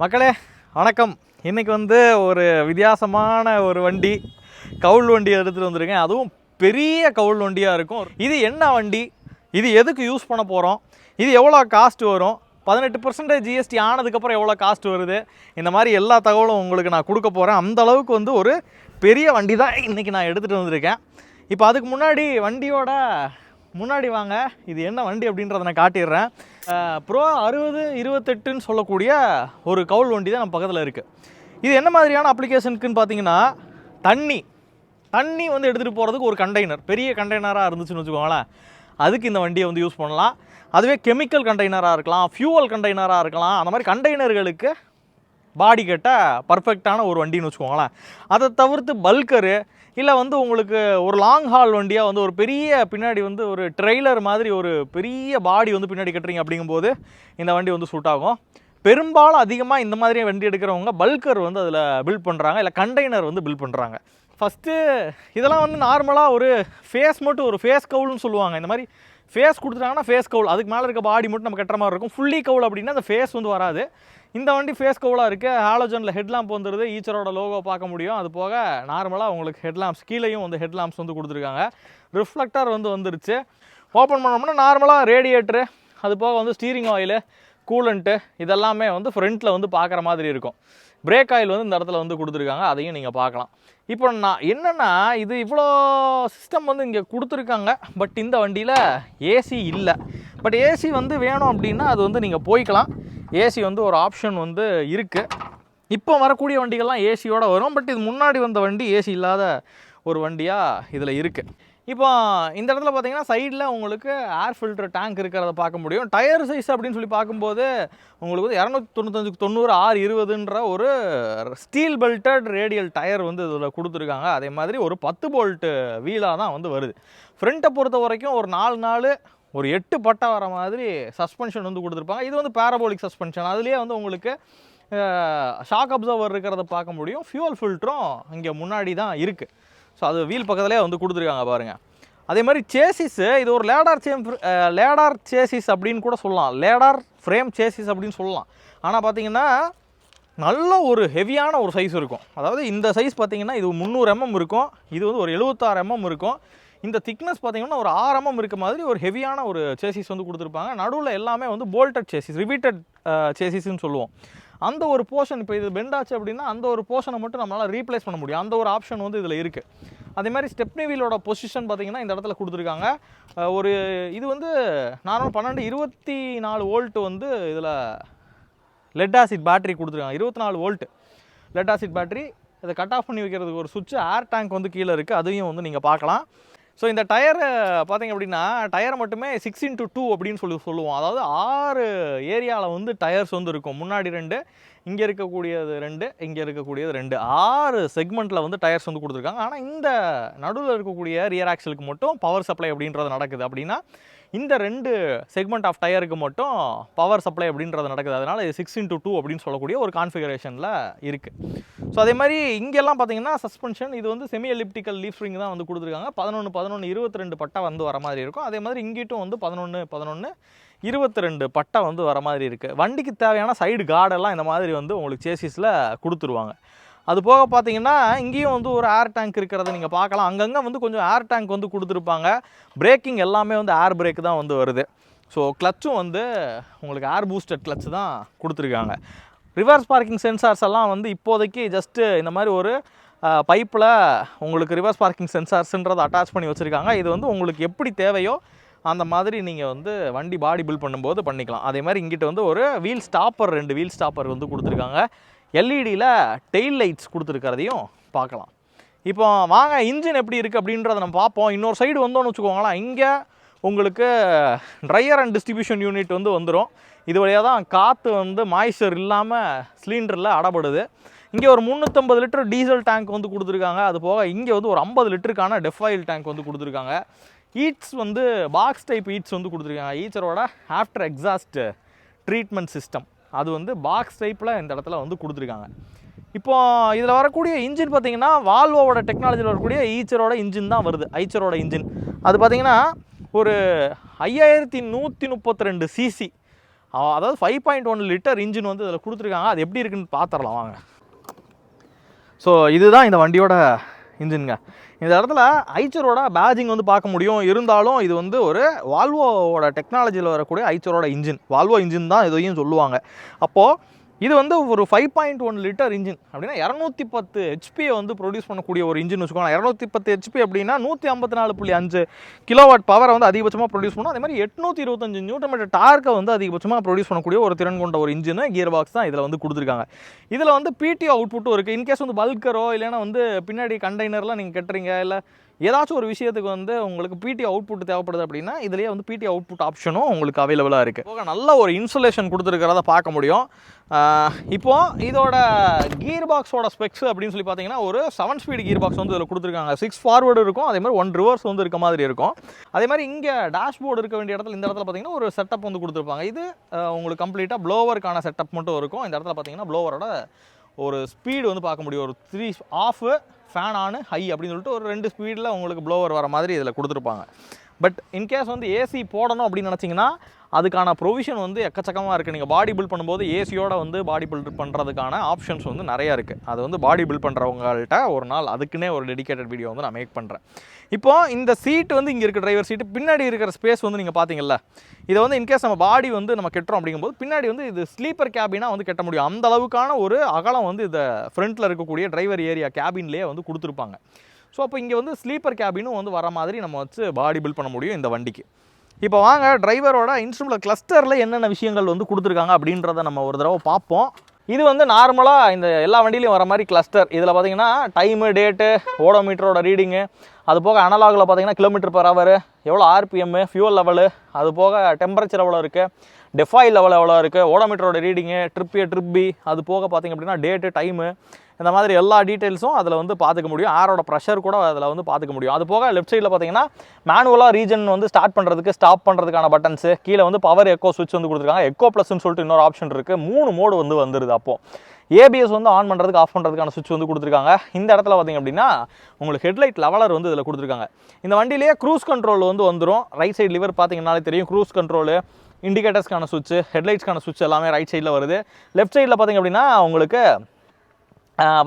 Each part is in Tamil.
மக்களே வணக்கம். இன்றைக்கி வந்து ஒரு வித்தியாசமான ஒரு வண்டி கவுள் வண்டி எடுத்துகிட்டு வந்திருக்கேன். அதுவும் பெரிய கவுள் வண்டியாக இருக்கும். இது என்ன வண்டி? இது எதுக்கு யூஸ் பண்ண போகிறோம் இது எவ்வளோ காஸ்ட் வரும்? பதினெட்டு பர்சன்டேஜ் ஜிஎஸ்டி ஆனதுக்கப்புறம் எவ்வளோ காஸ்ட் வருது? இந்த மாதிரி எல்லா தகவலும் உங்களுக்கு நான் கொடுக்க போகிறேன் அந்த அளவுக்கு வந்து ஒரு பெரிய வண்டி தான் இன்றைக்கி நான் எடுத்துகிட்டு வந்திருக்கேன். இப்போ அதுக்கு முன்னாடி வண்டியோட முன்னாடி வாங்க. இது என்ன வண்டி அப்படின்றத நான் காட்டிடுறேன். ப்ரோ அறுபது இருபத்தெட்டுன்னு சொல்லக்கூடிய ஒரு கவுல் வண்டி தான் நம்ம பக்கத்தில் இருக்குது இது என்ன மாதிரியான அப்ளிகேஷனுக்குன்னு பார்த்தீங்கன்னா தண்ணி. தண்ணி வந்து எடுத்துகிட்டு போகிறதுக்கு ஒரு கண்டெய்னர் பெரிய கண்டெய்னராக இருந்துச்சுன்னு வச்சுக்கோங்களேன். அதுக்கு இந்த வண்டியை வந்து யூஸ் பண்ணலாம். அதுவே கெமிக்கல் கண்டெய்னராக இருக்கலாம் ஃபியூவல் கண்டெய்னராக இருக்கலாம். அந்த மாதிரி கண்டெய்னர்களுக்கு பாடி கட்ட பர்ஃபெக்டான ஒரு வண்டின்னு வச்சுக்கோங்களேன். அதை தவிர்த்து பல்கரு இல்லை வந்து உங்களுக்கு ஒரு லாங் ஹால் வண்டியாக வந்து ஒரு பெரிய பின்னாடி வந்து ஒரு ட்ரெய்லர் மாதிரி ஒரு பெரிய பாடி வந்து பின்னாடி கட்டுறீங்க அப்படிங்கும்போது இந்த வண்டி வந்து சூட் ஆகும். பெரும்பாலும் அதிகமாக இந்த மாதிரி வண்டி எடுக்கிறவங்க பல்கர் வந்து அதில் பில்ட் பண்ணுறாங்க இல்லை கண்டெய்னர் வந்து பில்ட் பண்ணுறாங்க ஃபஸ்ட்டு இதெல்லாம் வந்து நார்மலாக ஒரு ஃபேஸ் மட்டும் ஒரு ஃபேஸ் கவுல்னு சொல்லுவாங்க. இந்த மாதிரி ஃபேஸ் கொடுத்துட்டாங்கன்னா ஃபேஸ் கவுல். அதுக்கு மேலே இருக்க பாடி மட்டும் நம்ம கட்டுற மாதிரி இருக்கும். ஃபுல்லி கவுல் அப்படின்னா அந்த ஃபேஸ் வந்து வராது. இந்த வண்டி ஃபேஸ் கவுலாக இருக்குது ஹாலோஜனில் ஹெட்லாம்ப் வந்துடுது ஈச்சரோட லோகோ பார்க்க முடியும். அது போக நார்மலாக உங்களுக்கு ஹெட்லாம்ப்ஸ் கீழேயும் வந்து ஹெட்லாம்ப்ஸ் வந்து கொடுத்துருக்காங்க. ரிஃப்ளெக்டர் வந்து வந்துருச்சு. ஓப்பன் பண்ணோம்னா நார்மலாக ரேடியேட்டரு அது போக வந்து ஸ்டீரிங் ஆயிலு கூலண்ட்டு இதெல்லாமே வந்து ஃப்ரண்ட்டில் வந்து பார்க்குற மாதிரி இருக்கும். பிரேக் ஆயில் வந்து இந்த இடத்துல வந்து கொடுத்துருக்காங்க. அதையும் நீங்கள் பார்க்கலாம். இப்போ நான் என்னென்னா இது இவ்வளோ சிஸ்டம் வந்து இங்கே கொடுத்துருக்காங்க. பட் இந்த வண்டியில் ஏசி இல்லை. பட் ஏசி வந்து வேணும் அப்படின்னா அது வந்து நீங்கள் போய்க்கலாம். ஏசி வந்து ஒரு ஆப்ஷன் வந்து இருக்குது இப்போ வரக்கூடிய வண்டிகள்லாம் ஏசியோடு வரும். பட் இது முன்னாடி வந்த வண்டி ஏசி இல்லாத ஒரு வண்டியாக இதில் இருக்குது இப்போ இந்த இடத்துல பார்த்தீங்கன்னா சைடில் உங்களுக்கு ஏர் ஃபில்டர் டேங்க் இருக்கிறத பார்க்க முடியும். டயர் சைஸ் அப்படின்னு சொல்லி பார்க்கும்போது உங்களுக்கு வந்து இரநூத்தி தொண்ணூத்தஞ்சுக்கு தொண்ணூறு ஆறு இருபதுன்ற ஒரு ஸ்டீல் பெல்டட் ரேடியல் டயர் வந்து இதில் கொடுத்துருக்காங்க. அதே மாதிரி ஒரு பத்து போல்ட்டு வீலாக தான் வந்து வருது. ஃப்ரண்ட்டை பொறுத்த வரைக்கும் ஒரு நாலு நாள் ஒரு எட்டு பட்டை வர மாதிரி சஸ்பென்ஷன் வந்து கொடுத்துருப்பாங்க. இது வந்து பேரபோலிக் சஸ்பென்ஷன் அதுலேயே வந்து உங்களுக்கு ஷாக் அப்சர்வர் இருக்கிறத பார்க்க முடியும். ஃபியூவல் ஃபில்டரும் இங்கே முன்னாடி தான் இருக்குது ஸோ அது வீல் பக்கத்துலேயே வந்து கொடுத்துருக்காங்க பாருங்கள் அதே மாதிரி சேசிஸு இது ஒரு லேடார் சேம் லேடார் சேசிஸ் அப்படின்னு கூட சொல்லலாம். லேடார் ஃப்ரேம் சேசிஸ் அப்படின்னு சொல்லலாம். ஆனால் பார்த்தீங்கன்னா நல்ல ஒரு ஹெவியான ஒரு சைஸ் இருக்கும். அதாவது இந்த சைஸ் பார்த்தீங்கன்னா இது முந்நூறு எம்எம் இருக்கும். இது வந்து ஒரு எழுபத்தாறு எம்எம் இருக்கும். இந்த திக்னஸ் பார்த்தீங்கன்னா ஒரு ஆறு எம்எம் இருக்க மாதிரி ஒரு ஹெவியான ஒரு சேசிஸ் வந்து கொடுத்துருப்பாங்க. நடுவில் எல்லாமே வந்து போல்டட் சேசிஸ் ரிபீட்டட் சேசிஸ்ன்னு சொல்லுவோம். அந்த ஒரு போர்ஷன் இப்போ இது பெண்ட் ஆச்சு அப்படின்னா அந்த ஒரு போர்ஷனை மட்டும் நம்மளால் ரீப்ளேஸ் பண்ண முடியும். அந்த ஒரு ஆப்ஷன் வந்து இதில் இருக்குது அதே மாதிரி ஸ்டெப்னி வீலோட பொசிஷன் பார்த்திங்கன்னா இந்த இடத்துல கொடுத்துருக்காங்க. ஒரு இது வந்து நார்மல் பன்னெண்டு இருபத்தி நாலு வோல்ட் வந்து இதில் லெட் ஆசிட் பேட்டரி கொடுத்துருக்காங்க. இருபத்தி நாலு வோல்ட்டு லெட் ஆசிட் பேட்டரி இதை கட் ஆஃப் பண்ணி வைக்கிறதுக்கு ஒரு சுவிட்ச் ஏர் டேங்க் வந்து கீழே இருக்குது அதையும் வந்து நீங்கள் பார்க்கலாம். ஸோ இந்த டயர் பார்த்தீங்க அப்படின்னா டயர் மட்டுமே சிக்ஸ் இன்ட்டு டூ அப்படின்னு சொல்லி சொல்லுவோம். அதாவது ஆறு ஏரியாவில் வந்து டயர்ஸ் வந்து இருக்கும். முன்னாடி ரெண்டு இங்கே இருக்கக்கூடியது ரெண்டு இங்கே இருக்கக்கூடியது ரெண்டு. ஆறு செக்மெண்ட்டில் வந்து டயர்ஸ் வந்து கொடுத்துருக்காங்க. ஆனால் இந்த நடுவில் இருக்கக்கூடிய ரியர் ஆக்சலுக்கு மட்டும் பவர் சப்ளை அப்படின்றது நடக்குது. அப்படின்னா இந்த ரெண்டு செக்மெண்ட் ஆஃப் டயருக்கு மட்டும் பவர் சப்ளை அப்படின்றது நடக்குது. அதனால் இது சிக்ஸ் இன்ட்டு டூ அப்படின்னு சொல்லக்கூடிய ஒரு கான்ஃபிகரேஷனில் இருக்குது ஸோ அதே மாதிரி இங்கெல்லாம் பார்த்தீங்கன்னா சஸ்பென்ஷன் இது வந்து செமி எலிப்டிக்கல் லீஃப் ஸ்ப்ரிங் தான் வந்து கொடுத்துருக்காங்க. பதினொன்று பதினொன்று இருபத்தி ரெண்டு பட்டா வந்து வர மாதிரி இருக்கும். அதே மாதிரி இங்கிட்டும் வந்து பதினொன்று பதினொன்று இருபத்தி ரெண்டு பட்டை வந்து வர மாதிரி இருக்குது வண்டிக்கு தேவையான சைடு கார்டெல்லாம் இந்த மாதிரி வந்து உங்களுக்கு சேசிஸில் கொடுத்துருவாங்க. அது போக பார்த்தீங்கன்னா இங்கேயும் வந்து ஒரு ஏர் டேங்க் இருக்கிறத நீங்கள் பார்க்கலாம். அங்கங்கே வந்து கொஞ்சம் ஏர் டேங்க் வந்து கொடுத்துருப்பாங்க. பிரேக்கிங் எல்லாமே வந்து ஏர் பிரேக் தான் வந்து வருது. ஸோ கிளச்சும் வந்து உங்களுக்கு ஏர் பூஸ்டட் கிளச் தான் கொடுத்துருக்காங்க. ரிவர்ஸ் பார்க்கிங் சென்சார்ஸ் எல்லாம் வந்து இப்போதைக்கு ஜஸ்ட்டு இந்த மாதிரி ஒரு பைப்பில் உங்களுக்கு ரிவர்ஸ் பார்க்கிங் சென்சார்ஸுன்றதை அட்டாச் பண்ணி வச்சுருக்காங்க. இது வந்து உங்களுக்கு எப்படி தேவையோ அந்த மாதிரி நீங்கள் வந்து வண்டி பாடி பில்ட் பண்ணும்போது பண்ணிக்கலாம். அதே மாதிரி இங்கிட்ட வந்து ஒரு வீல் ஸ்டாப்பர் ரெண்டு வீல் ஸ்டாப்பர் வந்து கொடுத்துருக்காங்க. எல்இடியில் டெயில் லைட்ஸ் கொடுத்துருக்கிறதையும் பார்க்கலாம். இப்போ வாங்க இன்ஜின் எப்படி இருக்குது அப்படின்றத நம்ம பார்ப்போம். இன்னொரு சைடு வந்தோம்னு வச்சுக்கோங்களேன். இங்கே உங்களுக்கு ட்ரையர் அண்ட் டிஸ்ட்ரிபியூஷன் யூனிட் வந்து வந்துடும் இது வழியாக தான் காற்று வந்து மாய்ஸ்சர் இல்லாமல் சிலிண்டரில் அடப்படுது. இங்கே ஒரு முந்நூற்றம்பது லிட்டர் டீசல் டேங்க் வந்து கொடுத்துருக்காங்க. அது போக இங்கே வந்து ஒரு ஐம்பது லிட்டருக்கான டெஃபாயில் டேங்க் வந்து கொடுத்துருக்காங்க. ஈட்ஸ் வந்து பாக்ஸ் டைப் ஈட்ஸ் வந்து கொடுத்துருக்காங்க. ஈச்சரோட ஆஃப்டர் எக்ஸாஸ்ட் ட்ரீட்மெண்ட் சிஸ்டம் அது வந்து பாக்ஸ் டைப்பில் இந்த இடத்துல வந்து கொடுத்துருக்காங்க. இப்போ இதில் வரக்கூடிய இன்ஜின் பார்த்தீங்கன்னா வால்வோவோட டெக்னாலஜியில் வரக்கூடிய ஈச்சரோட இன்ஜின் தான் வருது. ஐச்சரோட இன்ஜின் அது பார்த்தீங்கன்னா ஒரு ஐயாயிரத்தி நூற்றி முப்பத்தி ரெண்டு சிசி அதாவது five point one litre engine வந்து இதில் கொடுத்துருக்காங்க. அது எப்படி இருக்குன்னு பார்த்துடலாம் வாங்க. ஸோ இதுதான் இந்த வண்டியோட இன்ஜினுங்க இந்த இடத்துல ஐச்சரோட பேஜிங் வந்து பார்க்க முடியும். இருந்தாலும் இது வந்து ஒரு வால்வோவோட டெக்னாலஜியில் வரக்கூடிய ஐச்சரோட இன்ஜின் வால்வோ இன்ஜின் தான் இதையும் சொல்லுவாங்க. அப்போது இது வந்து ஒரு five point one litre engine அப்படின்னா இரநூத்தி பத்து ஹெச்பியை வந்து ப்ரொடியூஸ் பண்ணக்கூடிய ஒரு இன்ஜின் வச்சுக்கோங்க இரநூத்தி பத்து ஹெச்பி அப்படின்னா நூற்றி ஐம்பத்தி நாலு புள்ளி அஞ்சு கிலோவாட் பவரை வந்து அதிகபட்சமாக ப்ரொடியூஸ் பண்ணும். அதே மாதிரி எட்நூற்றி இருபத்தஞ்சு நியூட்டர் மீட்டர் டார்க்கை வந்து அதிகபட்சமாக ப்ரொடியூஸ் பண்ணக்கூடிய ஒரு திறன் கொண்ட ஒரு இன்ஜின் கியர் பாக்ஸ் தான் இதில் வந்து கொடுத்துருக்காங்க. இதில் வந்து பிடி அவுட்புட்டும் இருக்குது இன்கேஸ் வந்து பல்கரோ இல்லைன்னா வந்து பின்னாடி கண்டெய்னர்லாம் நீங்கள் கட்டுறீங்க இல்லை ஏதாச்சும் ஒரு விஷயத்துக்கு வந்து உங்களுக்கு பிடி அவுட்புட் தேவைப்படுது அப்படின்னா இதுலேயே வந்து பிடி அவுட்புட் ஆப்ஷனும் உங்களுக்கு அவைலபிளாக இருக்குது போக நல்ல ஒரு இன்சுலேஷன் கொடுத்துருக்கிறத பார்க்க முடியும். இப்போது இதோட கீர் பாக்ஸோட ஸ்பெக்ஸ் அப்படின்னு சொல்லி பார்த்தீங்கன்னா ஒரு செவன் ஸ்பீடு கீர் பாக்ஸ் வந்து இதில் கொடுத்துருக்காங்க. சிக்ஸ் ஃபார்வர்டு இருக்கும் அதே மாதிரி ஒன் ரிவர்ஸ் வந்து இருக்க மாதிரி இருக்கும். அதே மாதிரி இங்கே டேஷ்போர்டு இருக்க வேண்டிய இடத்துல இந்த இடத்துல பார்த்தீங்கன்னா ஒரு செட்டப் வந்து கொடுத்துருப்பாங்க. இது உங்களுக்கு கம்ப்ளீட்டாக ப்ளோவருக்கான செட்டப் மட்டும் இருக்கும். இந்த இடத்துல பார்த்தீங்கன்னா ப்ளோவரோட ஒரு ஸ்பீடு வந்து பார்க்க முடியும். ஒரு three off fan on high அப்படின்னு சொல்லிட்டு ஒரு ரெண்டு ஸ்பீடில் உங்களுக்கு ப்ளோவர் வர மாதிரி இதில் கொடுத்துருப்பாங்க. பட் இன்கேஸ் வந்து ஏசி போடணும் அப்படின்னு நினச்சிங்கன்னா அதுக்கான ப்ரொவிஷன் வந்து எக்கச்சக்கமாக இருக்குது நீங்கள் பாடி பில்ட் பண்ணும்போது ஏசியோட வந்து பாடி பில்ட் பண்ணுறதுக்கான ஆப்ஷன்ஸ் வந்து நிறையா இருக்குது அது வந்து பாடி பில்ட் பண்ணுறவங்கள்ட்ட ஒரு நாள் அதுக்குன்னே ஒரு டெடிகேட்டட் வீடியோ வந்து நான் மேக் பண்ணுறேன் இப்போ இந்த சீட் வந்து இங்கே இருக்க டிரைவர் சீட்டு பின்னாடி இருக்கிற ஸ்பேஸ் வந்து நீங்கள் பார்த்தீங்கல்ல இதை வந்து இன்கேஸ் நம்ம பாடி வந்து நம்ம கெட்டுறோம் அப்படிங்கும்போது பின்னாடி வந்து இது ஸ்லீப்பர் கேபினாக வந்து கட்ட முடியும். அந்த அளவுக்கான ஒரு அகலம் வந்து இதை ஃப்ரண்ட்டில் இருக்கக்கூடிய டிரைவர் ஏரியா கேபின்லேயே வந்து கொடுத்துருப்பாங்க. ஸோ அப்போ இங்கே வந்து ஸ்லீப்பர் கேபினும் வந்து வர மாதிரி நம்ம வச்சு பாடி பில்ட் பண்ண முடியும் இந்த வண்டிக்கு. இப்போ வாங்க டிரைவரோட இன்ஸ்ட்ருமெண்ட் கிளஸ்டரில் என்னென்ன விஷயங்கள் வந்து கொடுத்துருக்காங்க அப்படின்றத நம்ம ஒரு தடவை பார்ப்போம். இது வந்து நார்மலாக இந்த எல்லா வண்டியிலையும் வர மாதிரி கிளஸ்டர் இதில் பார்த்தீங்கன்னா டைமு டேட்டு ஓடோமீட்டரோட ரீடிங்கு அது போக அனலாகில் பார்த்தீங்கன்னா கிலோமீட்டர் பர் ஹவர் எவ்வளோ ஆர்பிஎம்மு ஃபியூல் லெவலு அது போக டெம்பரேச்சர் எவ்வளோ இருக்குது டெஃபாயில் லெவல் எவ்வளோ இருக்குது ஓடோமீட்டரோட reading trip A trip B அது போக பார்த்தீங்க அப்படின்னா டேட்டு டைமு இந்த மாதிரி எல்லா டீட்டெயில்ஸும் அதில் வந்து பார்த்துக்க முடியும். ஆரோட ப்ரெஷர் கூட அதில் வந்து பார்த்துக்க முடியும். அது போக லெஃப்ட் சைடில் பார்த்தீங்கன்னா மேனுவலாக ரீஜன் வந்து ஸ்டார்ட் பண்ணுறதுக்கு ஸ்டாப் பண்ணுறதுக்கான பட்டன்ஸு கீழே வந்து பவர் எக்கோ சுவிட்ச் வந்து கொடுத்துருக்காங்க. எக்கோ ப்ளஸ்னு சொல்லிட்டு இன்னொரு ஆப்ஷன் இருக்குது மூணு மோடு வந்து வந்துருது அப்போது ஏபிஎஸ் வந்து ஆன் பண்ணுறதுக்கு ஆஃப் பண்ணுறதுக்கான சுவிட்ச் வந்து கொடுத்துருக்காங்க. இந்த இடத்துல பார்த்தீங்க அப்படின்னா உங்களுக்கு ஹெட்லைட் லெவலர் வந்து இதில் கொடுத்துருக்காங்க. இந்த வண்டியிலேயே க்ரூஸ் கண்ட்ரோல் வந்து வந்துடும் ரைட் சைடு லிவர் பார்த்தீங்கன்னாலே தெரியும். க்ரூஸ் கண்ட்ரோலு இண்டிகேட்டர்ஸ்க்கான சுவிட்ச் ஹெட்லைட்ஸ்க்கான சுவிட்ச் எல்லாமே ரைட் சைடில் வருது. லெஃப்ட் சைடில் பார்த்தீங்க அப்படின்னா உங்களுக்கு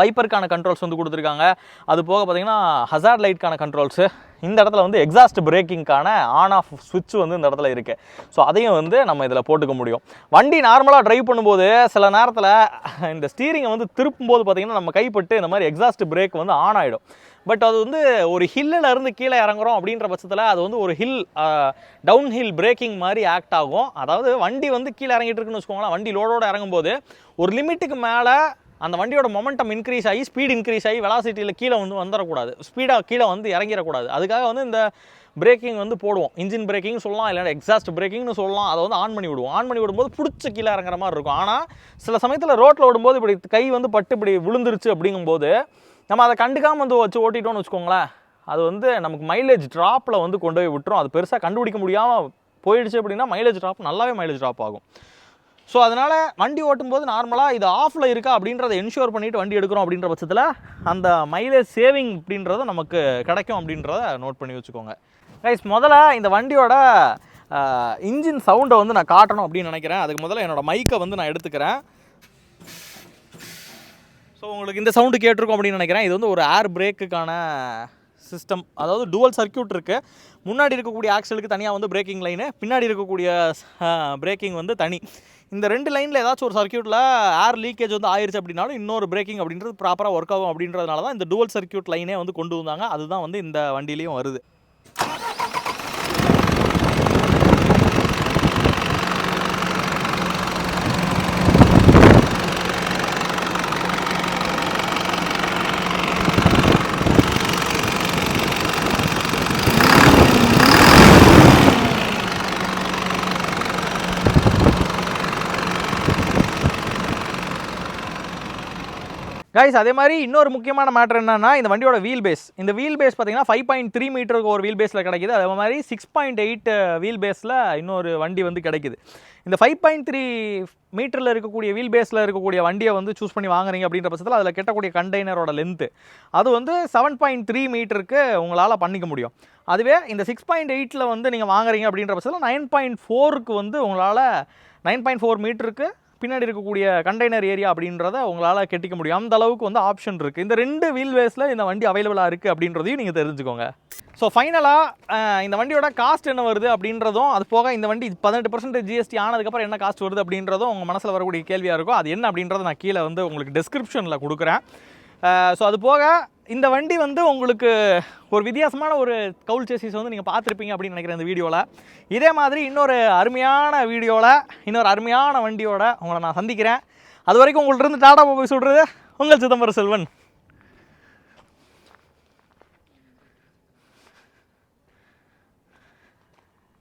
வைப்பருக்கான கண்ட்ரோல்ஸ் வந்து கொடுத்துருக்காங்க. அது போக பார்த்தீங்கன்னா ஹசார்ட் லைட்க்கான கண்ட்ரோல்ஸு இந்த இடத்துல வந்து எக்ஸாஸ்ட் பிரேக்கிங்க்கான ஆன் ஆஃப் சுவிட்ச் வந்து இந்த இடத்துல இருக்குது ஸோ அதையும் வந்து நம்ம இதில் போட்டுக்க முடியும். வண்டி நார்மலாக ட்ரைவ் பண்ணும்போது சில நேரத்தில் இந்த ஸ்டீரிங்கை வந்து திருப்பும்போது பார்த்திங்கன்னா நம்ம கைப்பட்டு இந்த மாதிரி எக்ஸாஸ்ட் பிரேக் வந்து ஆன் ஆகிடும் பட் அது வந்து ஒரு ஹில்லில் இருந்து கீழே இறங்குறோம் அப்படின்ற பட்சத்தில் அது வந்து ஒரு ஹில் டவுன் ஹில் பிரேக்கிங் மாதிரி ஆக்ட் ஆகும். அதாவது வண்டி வந்து கீழே இறங்கிட்டு இருக்குன்னு வச்சுக்கோங்களேன் வண்டி லோடோட இறங்கும்போது ஒரு லிமிட்டுக்கு மேலே அந்த வண்டியோட மொமெண்டம் இன்க்ரீஸ் ஆகி ஸ்பீட் இன்க்ரீஸ் ஆகி வெலாசிட்டியில் கீழே வந்து வந்துடக்கூடாது ஸ்பீடாக கீழே வந்து இறங்கிடக்கூடாது அதுக்காக வந்து இந்த பிரேக்கிங் வந்து போடுவோம். இன்ஜின் பிரேக்கிங் சொல்லலாம் இல்லைன்னா எக்ஸாஸ்ட் பிரேக்கிங்னு சொல்லலாம். அதை வந்து ஆன் பண்ணி விடுவோம். ஆன் பண்ணி விடும்போது பிடிச்சி கீழே இறங்குற மாதிரி இருக்கும். ஆனால் சில சமயத்தில் ரோட்டில் விடும்போது இப்படி கை வந்து பட்டு இப்படி விழுந்துருச்சு அப்படிங்கும்போது நம்ம அதை கண்டுக்காமல் வந்து வச்சு ஓட்டிட்டோம்னு வச்சுக்கோங்களேன் அது வந்து நமக்கு மைலேஜ் ட்ராப்பில் வந்து கொண்டு போய் விட்டுரும். அது பெருசாக கண்டுபிடிக்க முடியாமல் போயிடுச்சு அப்படின்னா மைலேஜ் ட்ராப் நல்லாவே மைலேஜ் ட்ராப் ஆகும். ஸோ அதனால் வண்டி ஓட்டும்போது நார்மலாக இது ஆஃபில் இருக்கா அப்படின்றத என்ஷூர் பண்ணிவிட்டு வண்டி எடுக்கிறோம் அப்படின்ற பட்சத்தில் அந்த மைலேஜ் சேவிங் அப்படின்றத நமக்கு கிடைக்கும் அப்படின்றத நோட் பண்ணி வச்சுக்கோங்க. கைஸ் முதல்ல இந்த வண்டியோட இன்ஜின் சவுண்டை வந்து நான் காட்டணும் அப்படின்னு நினைக்கிறேன். அதுக்கு முதல்ல என்னோட மைக்கை வந்து நான் எடுத்துக்கிறேன். ஸோ உங்களுக்கு இந்த சவுண்டு கேட்டிருக்கும் அப்படின்னு நினைக்கிறேன். இது வந்து ஒரு ஏர் பிரேக்குக்கான சிஸ்டம் அதாவது டுவல் சர்க்யூட் இருக்குது முன்னாடி இருக்கக்கூடிய ஆக்சலுக்கு தனியாக வந்து பிரேக்கிங் லைனு பின்னாடி இருக்கக்கூடிய பிரேக்கிங் வந்து தனி. இந்த ரெண்டு லைனில் ஏதாச்சும் ஒரு சர்க்யூட்டில் ஏர் லீக்கேஜ் வந்து ஆயிடுச்சு அப்படின்னாலும் இன்னொரு பிரேக்கிங் அப்படின்றது ப்ராப்பராக ஒர்க் ஆகும் அப்படின்றதுனால தான் இந்த டுவல் சர்க்யூட் லைனே வந்து கொண்டு வந்தாங்க. அதுதான் வந்து இந்த வண்டியிலையும் வருது. கைஸ் அதே மாதிரி இன்னொரு முக்கியமான மேட்டர் என்னன்னா இந்த வண்டியோட வீல் பேஸ் இந்த வீல் பேஸ் பார்த்தீங்கன்னா ஃபைவ் பாயிண்ட் த்ரீ மீட்டருக்கு ஒரு வீல் பேஸில் கிடைக்குது. அதே மாதிரி சிக்ஸ் பாயிண்ட் எயிட் வீல் பேஸில் இன்னொரு வண்டி வந்து கிடைக்குது. இந்த ஃபைவ் பாயிண்ட் த்ரீ மீட்டரில் இருக்கக்கூடிய வீல் பேஸில் இருக்கக்கூடிய வண்டியை வந்து சூஸ் பண்ணி வாங்குறீங்க அப்படின்ற பட்சத்தில் அதில் கெட்டக்கூடிய கண்டெய்னரோட லென்த்து அது வந்து செவன் பாயிண்ட் த்ரீ மீட்டருக்கு உங்களால் பண்ணிக்க முடியும். அதுவே இந்த சிக்ஸ் பாயிண்ட் எயிட்டில் வந்து நீங்கள் வாங்குறீங்க அப்படின்ற பட்சத்தில் நைன் பாயிண்ட் ஃபோருக்கு வந்து உங்களால் நைன் பாயிண்ட் ஃபோர் மீட்டருக்கு பின்னாடி இருக்கக்கூடிய கண்டெய்னர் ஏரியா அப்படின்றத உங்களால் கெட்டிக்க முடியும். அந்த அளவுக்கு வந்து ஆப்ஷன் இருக்குது இந்த ரெண்டு வீல் வேஸில் இந்த வண்டி அவைலபிளாக இருக்குது அப்படின்றதையும் நீங்கள் தெரிஞ்சுக்கோங்க. ஸோ ஃபைனலாக இந்த வண்டியோட காஸ்ட் என்ன வருது அப்படின்றதும் அது போக இந்த வண்டி பதினெட்டு பர்சன்டேஜ் ஜிஎஸ்டி ஆனதுக்கப்புறம் என்ன காஸ்ட் வருது அப்படின்றதும் உங்கள் மனசில் வரக்கூடிய கேள்வியாக இருக்கும். அது என்ன அப்படின்றத நான் கீழே வந்து உங்களுக்கு டிஸ்கிரிப்ஷனில் கொடுக்குறேன். ஸோ அது போக இந்த வண்டி வந்து உங்களுக்கு ஒரு வித்தியாசமான ஒரு கவுல் சேசிஸ் வந்து நீங்கள் பார்த்துருப்பீங்க அப்படின்னு நினைக்கிறேன் இந்த வீடியோவில் இதே மாதிரி இன்னொரு அருமையான வீடியோவில் இன்னொரு அருமையான வண்டியோட உங்களை நான் சந்திக்கிறேன். அது வரைக்கும் உங்கள்கிட்ட இருந்து டாடா போய் சொல்கிறது உங்கள் சிதம்பரம் செல்வன்.